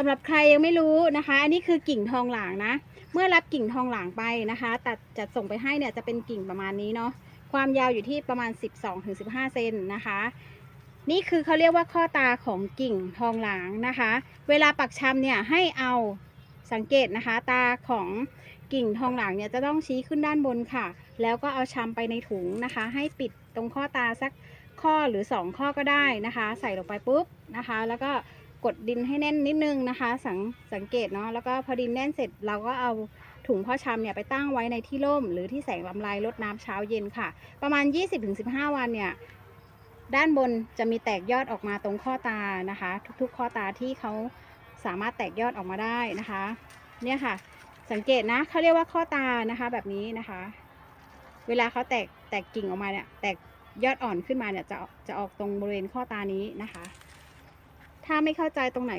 สำหรับใครยังไม่รู้นะคะ อันนี้คือกิ่งทองหลางนะ เมื่อรับกิ่งทองหลางไปนะคะ ตัดจะส่งไปให้เนี่ยจะเป็นกิ่งประมาณนี้เนาะ ความยาวอยู่ที่ประมาณ 12-15 เซนนะคะ นี่คือเขาเรียกว่าข้อตาของกิ่งทองหลางนะคะ เวลาปักชำเนี่ยให้เอาสังเกตนะคะ ตาของกิ่งทองหลางเนี่ยจะต้องชี้ขึ้นด้านบนค่ะ แล้วก็เอาชำไปในถุงนะคะ ให้ปิดตรงข้อตาสักข้อหรือ 2 ข้อก็ได้นะคะ ใส่ลงไปปุ๊บนะคะ แล้วก็ กดดินให้แน่นนิดนึงนะคะ สังสังเกตเนาะแล้วก็พอดินแน่นเสร็จเราก็เอาถุงพ่อชำเนี่ยไปตั้งไว้ในที่ร่ม หรือที่แสงลำลายลดน้ำเช้าเย็นค่ะ ประมาณ 20-15 วันเนี่ยด้านบนจะมีแตกยอดออกมาตรงข้อตานะคะ ทุกๆ ข้อตาที่เขาสามารถแตกยอดออกมาได้นะคะ เนี่ยค่ะ สังเกตนะเขาเรียกว่าข้อตานะคะ แบบนี้นะคะ เวลาเขาแตกแตกกิ่งออกมาเนี่ยแตกยอดอ่อนขึ้นมาเนี่ยจะจะออกตรงบริเวณข้อตานี้นะคะ ถ้าไม่เข้าใจตรงไหน